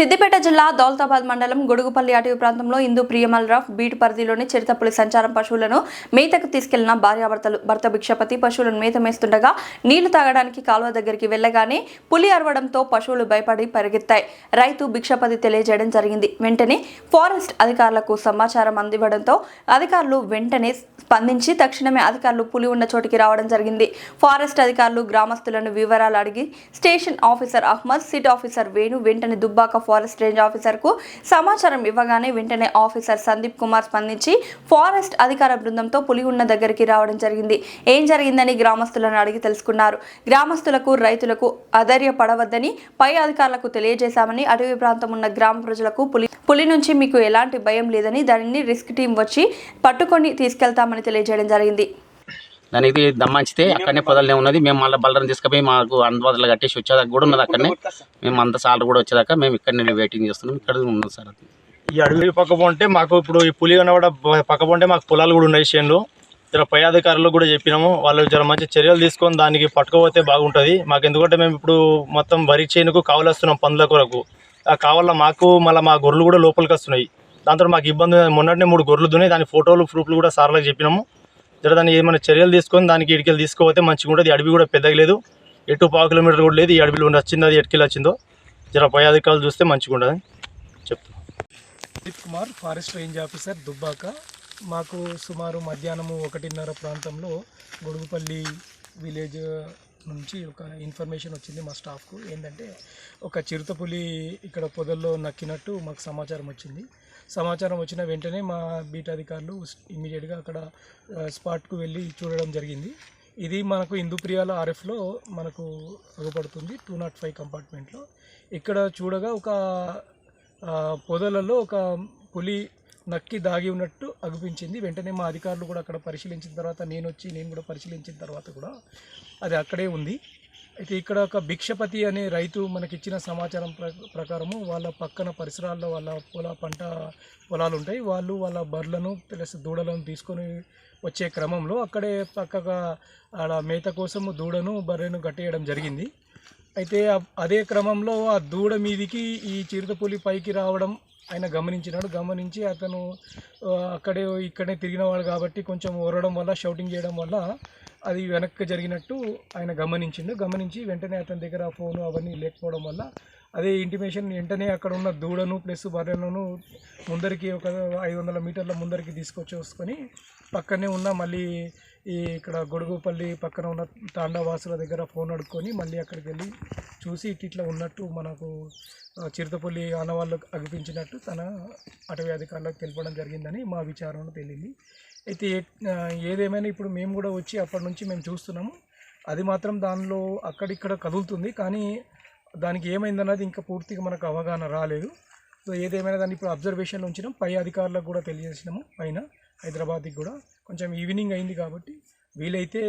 సిద్దిపేట జిల్లా దౌలతాబాద్ మండలం గొడుగుపల్లి అటవీ ప్రాంతంలో హిందూ ప్రియమల్ రఫ్ బీట్ పరిధిలోని చిరుతపులి సంచారం పశువులను మేతకు తీసుకెళ్ళిన భార్యాభర్తలు భర్త భిక్షపతి. పశువులను మేత మేస్తుండగా నీళ్ళు తాగడానికి కాలువ దగ్గరికి వెళ్ళగానే పులి అరవడంతో పశువులు భయపడి పరిగెత్తాయి. రైతు భిక్షపతి తెలియజేయడం జరిగింది. వెంటనే ఫారెస్ట్ అధికారులకు సమాచారం అందివ్వడంతో అధికారులు వెంటనే స్పందించి తక్షణమే అధికారులు పులి ఉన్న చోటికి రావడం జరిగింది. ఫారెస్ట్ అధికారులు గ్రామస్తులను వివరాలు అడిగి station officer Ahmed city officer Venu వెంటనే దుబ్బాక ఫారెస్ట్ రేంజ్ ఆఫీసర్కు సమాచారం ఇవ్వగానే వెంటనే ఆఫీసర్ సందీప్ కుమార్ స్పందించి ఫారెస్ట్ అధికార బృందంతో పులి ఉన్న దగ్గరికి రావడం జరిగింది. ఏం జరిగిందని గ్రామస్తులను అడిగి తెలుసుకున్నారు. గ్రామస్తులకు రైతులకు అధైర్యపడవద్దని పై అధికారులకు తెలియజేశామని అటవీ ప్రాంతం ఉన్న గ్రామ ప్రజలకు పులి పులి నుంచి మీకు ఎలాంటి భయం లేదని దానిని రిస్క్ టీం వచ్చి పట్టుకొని తీసుకెళ్తామని తెలియజేయడం జరిగింది. దానికి దమ్మంచితే అక్కడనే పొదలనే ఉన్నది. మేము మళ్ళీ బల్లరం తీసుకుపోయి మాకు అందుబాటులో కట్టేసి వచ్చేదాకా కూడా ఉన్నది అక్కడనే. మేము అంత సార్లు కూడా వచ్చేదాకా మేము ఇక్కడనే వెయిటింగ్ చేస్తున్నాం. ఇక్కడ ఉన్నది సార్ ఈ అడవి పక్క పోంటే మాకు ఇప్పుడు ఈ పులి కనబడ పక్క పోంటే మాకు పొలాలు కూడా ఉన్నాయి చేనులు. జర పై అధికారులకు కూడా చెప్పినాము. వాళ్ళు జర మంచి చర్యలు తీసుకొని దానికి పట్టుకోపోతే బాగుంటుంది. మాకు ఎందుకంటే మేము ఇప్పుడు మొత్తం వరి చేనుకు కావలేస్తున్నాం పందుల కొరకు. ఆ కావాల మాకు మళ్ళీ మా గొర్రెలు కూడా లోపలికి వస్తున్నాయి. దాంతో మాకు ఇబ్బంది మొన్నటినే మూడు గొర్రెలు దున్నాయి. దాని ఫోటోలు ప్రూఫ్లు కూడా సార్లకు చెప్పినాము. జర దాన్ని ఏమైనా చర్యలు తీసుకొని దానికి ఇటుకెళ్ళి తీసుకోపోతే మంచిగా ఉంటుంది. అడవి కూడా పెద్దగా లేదు. ఎటు పావు కిలోమీటర్ కూడా లేదు. ఈ అడవిలో వచ్చింది అది ఎటుకెళ్ళి వచ్చిందో జర పై అధికారులు చూస్తే మంచిగా ఉంటుంది చెప్తాను Pradeep Kumar forest range officer Dubbaka. మాకు సుమారు మధ్యాహ్నము ఒకటిన్నర ప్రాంతంలో గొడుగుపల్లి విలేజ్ నుంచి ఒక ఇన్ఫర్మేషన్ వచ్చింది మా స్టాఫ్కు. ఏంటంటే ఒక చిరుతపులి ఇక్కడ పొదల్లో నక్కినట్టు మాకు సమాచారం వచ్చింది. సమాచారం వచ్చిన వెంటనే మా బీట్ అధికారులు ఇమీడియట్గా అక్కడ స్పాట్కు వెళ్ళి చూడడం జరిగింది. ఇది మనకు హిందూప్రియాల ఆర్ఎఫ్లో మనకు అగుపడుతుంది టూ నాట్ ఫైవ్ కంపార్ట్మెంట్లో. ఇక్కడ చూడగా ఒక పొదలలో ఒక పులి నక్కి దాగి ఉన్నట్టు అగుపించింది. వెంటనే మా అధికారులు కూడా అక్కడ పరిశీలించిన తర్వాత నేను వచ్చి నేను కూడా పరిశీలించిన తర్వాత కూడా అది అక్కడే ఉంది. అయితే ఇక్కడ ఒక భిక్షపతి అనే రైతు మనకిచ్చిన సమాచారం ప్ర ప్రకారము వాళ్ళ పక్కన పరిసరాల్లో వాళ్ళ పొల పంట పొలాలు ఉంటాయి. వాళ్ళు వాళ్ళ బర్రెలను ప్లస్ దూడలను తీసుకొని వచ్చే క్రమంలో అక్కడే పక్కగా ఆడ మేత కోసం దూడను బర్రెను కట్టేయడం జరిగింది. అయితే అదే క్రమంలో ఆ దూడ మీదికి ఈ చిరుతపులి పైకి రావడం ఆయన గమనించినాడు. గమనించి అతను అక్కడే ఇక్కడే తిరిగినవాడు కాబట్టి కొంచెం ఓరడం వల్ల షౌటింగ్ చేయడం వల్ల అది వెనక్కి జరిగినట్టు ఆయన గమనించిండు. గమనించి వెంటనే అతని దగ్గర ఫోను అవన్నీ లేకపోవడం వల్ల అదే ఇంటిమేషన్ వెంటనే అక్కడ ఉన్న దూడను ప్లస్ బర్రెలను ముందరికి ఒక ఐదు వందల మీటర్ల ముందరికి తీసుకొచ్చి వసుకొని పక్కనే ఉన్న మళ్ళీ ఈ ఇక్కడ గొడుగుపల్లి పక్కన ఉన్న తాండావాసుల దగ్గర ఫోన్ అడుక్కొని మళ్ళీ అక్కడికి వెళ్ళి చూసి ఇట్లా ఉన్నట్టు మనకు చిరుతపల్లి ఆనవాళ్ళకు అగిపించినట్టు తన అటవీ అధికారులకు తెలపడం జరిగిందని మా విచారణ తెలియంది అయితే ఏదేమైనా ఇప్పుడు మేము కూడా వచ్చి అప్పటి నుంచి మేము చూస్తున్నాము. అది మాత్రం దానిలో అక్కడిక్కడ కదులుతుంది. కానీ దానికి ఏమైందన్నది ఇంకా పూర్తిగా మనకు అవగాహన రాలేదు. సో ఏదేమైనా దాన్ని ఇప్పుడు అబ్జర్వేషన్లో ఉంచినాం. పై అధికారులకు కూడా తెలియజేసినాము. పైన హైదరాబాద్కి కూడా. కొంచెం ఈవినింగ్ అయింది కాబట్టి వీలైతే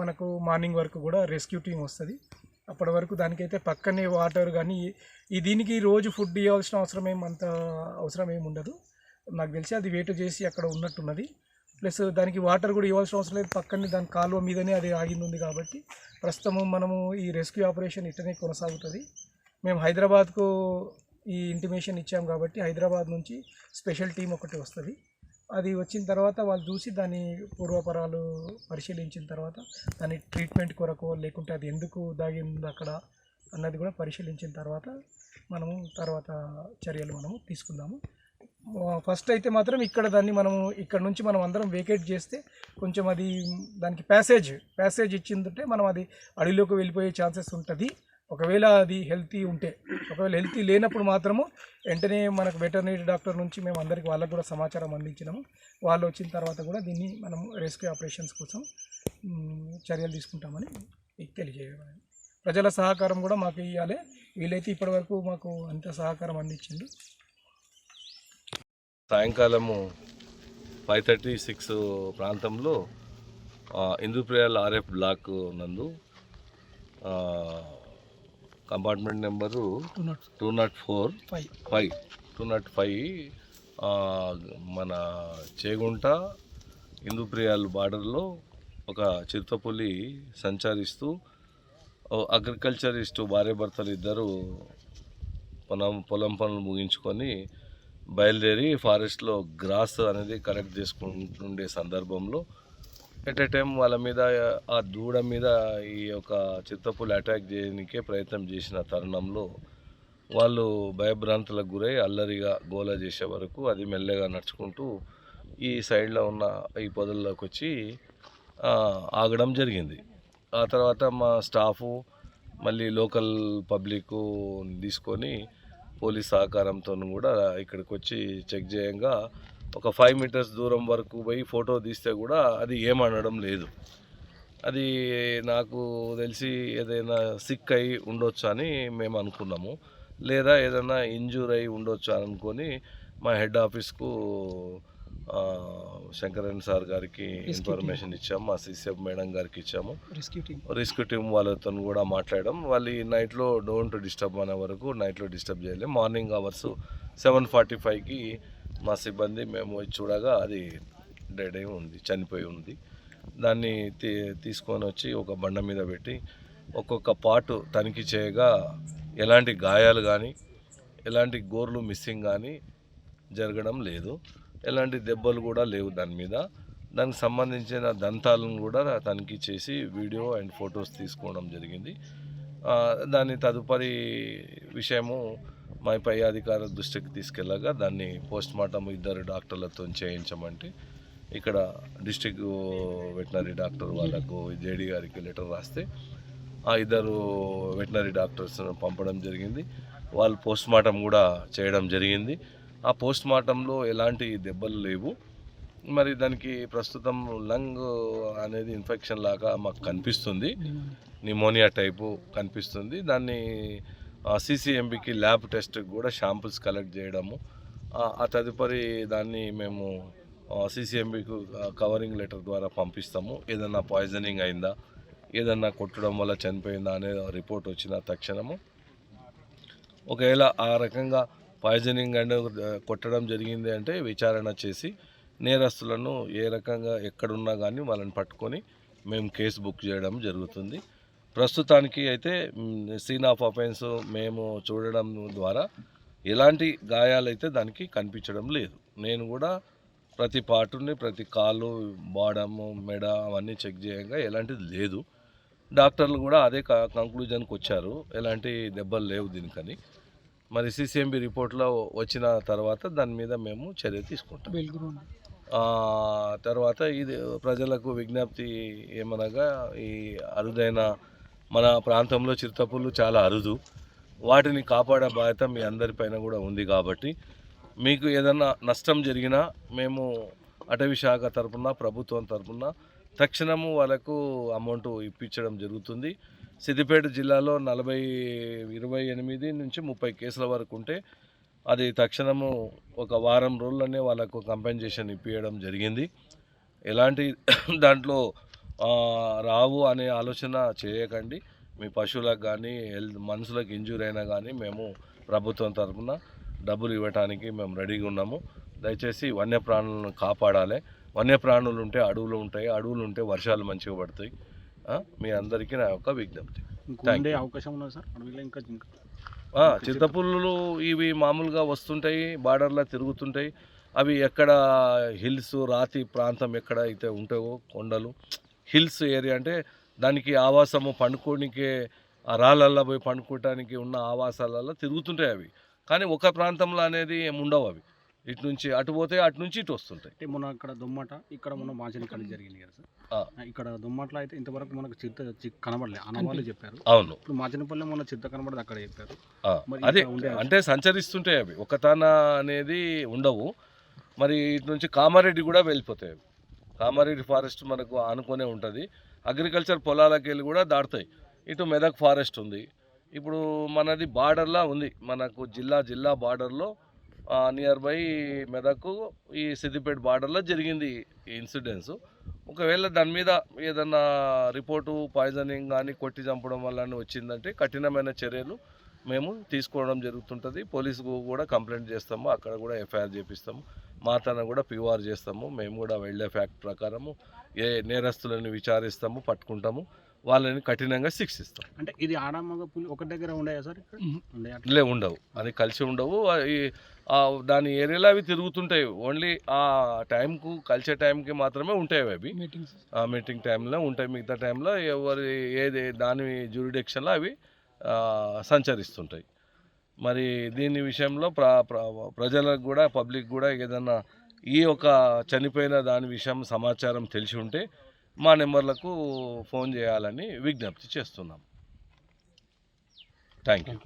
మనకు మార్నింగ్ వరకు కూడా రెస్క్యూ టీం వస్తుంది. అప్పటి వరకు దానికైతే పక్కనే వాటర్ కానీ ఈ దీనికి రోజు ఫుడ్ ఇవ్వాల్సిన అవసరం ఏం అంత అవసరం ఏమి ఉండదు. నాకు తెలిసి అది వెయిట్ చేసి అక్కడ ఉన్నట్టున్నది. ప్లస్ దానికి వాటర్ కూడా ఇవ్వాల్సిన అవసరం లేదు. పక్కనే దాని కాలువ మీదనే అది ఆగింది ఉంది కాబట్టి ప్రస్తుతము మనము ఈ రెస్క్యూ ఆపరేషన్ ఇట్టనే కొనసాగుతుంది. మేము హైదరాబాద్కు ఈ ఇంటిమేషన్ ఇచ్చాం కాబట్టి హైదరాబాద్ నుంచి స్పెషల్ టీం ఒకటి వస్తుంది. అది వచ్చిన తర్వాత వాళ్ళు చూసి దాని పూర్వపరాలు పరిశీలించిన తర్వాత దాని ట్రీట్మెంట్ కొరకు లేకుంటే అది ఎందుకు దాగింది అక్కడ అన్నది కూడా పరిశీలించిన తర్వాత మనము తర్వాత చర్యలు మనము తీసుకుందాము. ఫస్ట్ అయితే మాత్రం ఇక్కడ దాన్ని మనము ఇక్కడ నుంచి మనం అందరం వేకేట్ చేస్తే కొంచెం అది దానికి ప్యాసేజ్ ప్యాసేజ్ ఇచ్చిందంటే మనం అది అడవిలోకి వెళ్ళిపోయే ఛాన్సెస్ ఉంటుంది. ఒకవేళ అది హెల్తీ ఉంటే ఒకవేళ హెల్తీ లేనప్పుడు మాత్రము వెంటనే మనకు వెటర్నరీ డాక్టర్ నుంచి మేము అందరికి వాళ్ళకు కూడా సమాచారం అందించినాము. వాళ్ళు వచ్చిన తర్వాత కూడా దీన్ని మనం రెస్క్యూ ఆపరేషన్స్ కోసం చర్యలు తీసుకుంటామని తెలియజేయడం తెలియజేయాలి ప్రజల సహకారం కూడా మాకు ఇవ్వాలి వీలైతే ఇప్పటివరకు మాకు అంత సహకారం అందించింది సాయంకాలము ఫైవ్ థర్టీ సిక్స్ ప్రాంతంలో ఇందుప్రియాల ఆర్ఎఫ్ బ్లాక్ నందు compartment number two nought two nought four five five two nought five మన చేగుంట ఇందుప్రియాల బార్డర్లో ఒక చిరుతపులి సంచరిస్తూ అగ్రికల్చరిస్టు భార్య భర్తలు ఇద్దరు పొలం పొలం పనులు ముగించుకొని బయలుదేరి ఫారెస్ట్లో గ్రాస్ అనేది కలెక్ట్ చేసుకుంటుండే సందర్భంలో ఎట్ ఎ టైం వాళ్ళ మీద ఆ దూడ మీద ఈ యొక్క చిత్తపులు అటాక్ చేయడానికే ప్రయత్నం చేసిన తరుణంలో వాళ్ళు భయభ్రాంతులకు గురై అల్లరిగా గోల చేసే వరకు అది మెల్లగా నడుచుకుంటూ ఈ సైడ్లో ఉన్న ఈ పొదల్లోకి వచ్చి ఆగడం జరిగింది. ఆ తర్వాత మా స్టాఫు మళ్ళీ లోకల్ పబ్లిక్ తీసుకొని పోలీస్ సహకారంతో కూడా ఇక్కడికి వచ్చి చెక్ చేయంగా ఒక ఫైవ్ మీటర్స్ దూరం వరకు పోయి ఫోటో తీస్తే కూడా అది ఏమనడం లేదు. అది నాకు తెలిసి ఏదైనా సిక్ అయి ఉండొచ్చు అని మేము అనుకున్నాము. లేదా ఏదైనా ఇంజూర్ అయి ఉండొచ్చు అని అనుకొని మా హెడ్ ఆఫీస్కు శంకరన్ సార్ గారికి ఇన్ఫర్మేషన్ ఇచ్చాము. మా సిసిఎఫ్ మేడం గారికి ఇచ్చాము. రెస్క్యూ టీమ్ రెస్క్యూ టీం వాళ్ళతో కూడా మాట్లాడడం వాళ్ళు ఈ నైట్లో డోంట్ డిస్టర్బ్ అనే వరకు నైట్లో డిస్టర్బ్ చేయలేదు. మార్నింగ్ అవర్స్ సెవెన్ ఫార్టీ ఫైవ్కి మా సిబ్బంది మేము వచ్చి చూడగా అది డెడ్ అయి ఉంది చనిపోయి ఉంది. దాన్ని తీ తీసుకొని వచ్చి ఒక బండ మీద పెట్టి ఒక్కొక్క పార్ట్ తనిఖీ చేయగా ఎలాంటి గాయాలు కానీ ఎలాంటి గోర్లు మిస్సింగ్ కానీ జరగడం లేదు. ఎలాంటి దెబ్బలు కూడా లేవు దాని మీద. దానికి సంబంధించిన దంతాలను కూడా తనిఖీ చేసి వీడియో అండ్ ఫొటోస్ తీసుకోవడం జరిగింది. దాని తదుపరి విషయము మా పై అధికారుల దృష్టికి తీసుకెళ్ళగా దాన్ని పోస్ట్ మార్టం ఇద్దరు డాక్టర్లతో చేయించమంటే ఇక్కడ డిస్టిక్ వెటనరీ డాక్టర్ వాళ్ళకు జేడీ గారికి లెటర్ రాస్తే ఆ ఇద్దరు వెటనరీ డాక్టర్స్ పంపడం జరిగింది. వాళ్ళు పోస్ట్ మార్టం కూడా చేయడం జరిగింది. ఆ పోస్ట్ మార్టంలో ఎలాంటి దెబ్బలు లేవు. మరి దానికి ప్రస్తుతం లంగ్ అనేది ఇన్ఫెక్షన్ లాగా మాకు కనిపిస్తుంది. నిమోనియా టైపు కనిపిస్తుంది. దాన్ని సీసీఎంబీకి ల్యాబ్ టెస్ట్ కూడా షాంపుల్స్ కలెక్ట్ చేయడము ఆ- తదుపరి దాన్ని మేము సీసీఎంబీకు కవరింగ్ లెటర్ ద్వారా పంపిస్తాము. ఏదన్నా పాయిజనింగ్ అయిందా ఏదన్నా కొట్టడం వల్ల చనిపోయిందా అనే రిపోర్ట్ వచ్చిన తక్షణము ఒకవేళ ఆ రకంగా పాయిజనింగ్ అండ్ కొట్టడం జరిగింది అంటే విచారణ చేసి నేరస్తులను ఏ రకంగా ఎక్కడున్నా కానీ వాళ్ళని పట్టుకొని మేము కేసు బుక్ చేయడం జరుగుతుంది. ప్రస్తుతానికి అయితే సీన్ ఆఫ్ అఫెన్స్ మేము చూడడం ద్వారా ఎలాంటి గాయాలైతే దానికి కనిపించడం లేదు. నేను కూడా ప్రతి పార్టుని ప్రతి కాలు బాడము మెడ అవన్నీ చెక్ చేయగా ఎలాంటిది లేదు. డాక్టర్లు కూడా అదే కంక్లూజన్కి వచ్చారు. ఎలాంటి దెబ్బలు లేవు దీనికని. మరి సిసిఎంబి రిపోర్ట్లో వచ్చిన తర్వాత దాని మీద మేము చర్య తీసుకుంటాం. తర్వాత ఇది ప్రజలకు విజ్ఞప్తి ఏమనగా ఈ అరుదైన మన ప్రాంతంలో చిరుతపులు చాలా అరుదు. వాటిని కాపాడే బాధ్యత మీ అందరిపైన కూడా ఉంది కాబట్టి మీకు ఏదన్నా నష్టం జరిగినా మేము అటవీ శాఖ తరపున ప్రభుత్వం తరఫున తక్షణము వాళ్ళకు అమౌంట్ ఇప్పించడం జరుగుతుంది. సిద్దిపేట జిల్లాలో నలభై ఇరవై ఎనిమిది నుంచి ముప్పై కేసుల వరకు ఉంటే అది తక్షణము ఒక వారం రోజుల్లోనే వాళ్ళకు కంపెన్సేషన్ ఇప్పించడం జరిగింది. ఎలాంటి దాంట్లో రావు అనే ఆలోచన చేయకండి. మీ పశువులకు కానీ హెల్త్ మనుషులకు ఇంజూర్ అయినా కానీ మేము ప్రభుత్వం తరఫున డబ్బులు ఇవ్వడానికి మేము రెడీగా ఉన్నాము. దయచేసి వన్యప్రాణులను కాపాడాలి. వన్యప్రాణులు ఉంటే అడవులు ఉంటాయి. అడవులు ఉంటే వర్షాలు మంచిగా పడతాయి. మీ అందరికీ నా యొక్క విజ్ఞప్తి. అవకాశం ఉన్నది సార్? ఇంకా చింతపుల్లులు ఇవి మామూలుగా వస్తుంటాయి బార్డర్లో తిరుగుతుంటాయి. అవి ఎక్కడ హిల్స్ రాతి ప్రాంతం ఎక్కడ అయితే ఉంటాయో కొండలు హిల్స్ ఏరియా అంటే దానికి ఆవాసము పండుకోనికే రాళ్ళల్లో పోయి పండుకోవటానికి ఉన్న ఆవాసాలలో తిరుగుతుంటాయి అవి. కానీ ఒక ప్రాంతంలో అనేది ఉండవు అవి. ఇటు నుంచి అటు పోతే అటు నుంచి ఇటు వస్తుంటాయి. అంటే మొన్న ఇక్కడ దుమ్మట ఇక్కడ మొన్న మాచని ఇక్కడ జరిగింది కదా. సార్? ఇక్కడ దుమ్మట్లో అయితే ఇంతవరకు మనకు చిత్త కనబడలే. అన్నవాళ్ళు చెప్పారు. అవును. ఇప్పుడు మాచనపల్లి మొన్న చిత్త కనబడదు అక్కడ చెప్పారు. అదే అంటే సంచరిస్తుంటాయి అవి. ఒకతాన అనేది ఉండవు. మరి ఇటు నుంచి కామారెడ్డి కూడా వెళ్ళిపోతాయి అవి. కామారెడ్డి ఫారెస్ట్ మనకు ఆనుకొనే ఉంటుంది. అగ్రికల్చర్ పొలాలకు వెళ్ళి కూడా దాటుతాయి. ఇటు మెదక్ ఫారెస్ట్ ఉంది. ఇప్పుడు మనది బార్డర్లా ఉంది. మనకు జిల్లా జిల్లా బార్డర్లో నియర్ బై మెదక్ ఈ సిద్దిపేట బార్డర్లో జరిగింది ఈ ఇన్సిడెన్స్ ఒకవేళ దాని మీద ఏదన్నా రిపోర్టు పాయిజనింగ్ కానీ కొట్టి చంపడం వల్ల వచ్చిందంటే కఠినమైన చర్యలు. మేము తీసుకోవడం జరుగుతుంటుంది. పోలీసుకు కూడా కంప్లైంట్ చేస్తాము. అక్కడ కూడా ఎఫ్ఐఆర్ చేపిస్తాము. మా తన కూడా పిఓఆర్ చేస్తాము. మేము కూడా వైల్డ్ లైఫ్ యాక్ట్ ప్రకారము ఏ నేరస్తులను విచారిస్తాము పట్టుకుంటాము. వాళ్ళని కఠినంగా శిక్షిస్తాం అంటే ఇది ఆడమగ పులి ఒక దగ్గర ఉండయా సార్ లే ఉండవు. అది కలిసి ఉండవు. దాని ఏరియాలో అవి తిరుగుతుంటాయి. ఓన్లీ ఆ టైంకు కలిసే టైంకి మాత్రమే ఉంటాయి అవి. మీటింగ్స్ ఆ మీటింగ్ టైంలో ఉంటాయి. మిగతా టైంలో ఎవరి ఏది దాని జ్యూరిడిక్షన్లో అవి సంచరిస్తుంటాయి. మరి దీని విషయంలో ప్ర ప్ర- ప్రజలకు కూడా పబ్లిక్ కూడా ఏదన్నా ఈ ఒక చనిపోయిన దాని విషయం సమాచారం తెలిసి ఉంటే మా నెంబర్లకు ఫోన్ చేయాలని విజ్ఞప్తి చేస్తున్నాం. Thank you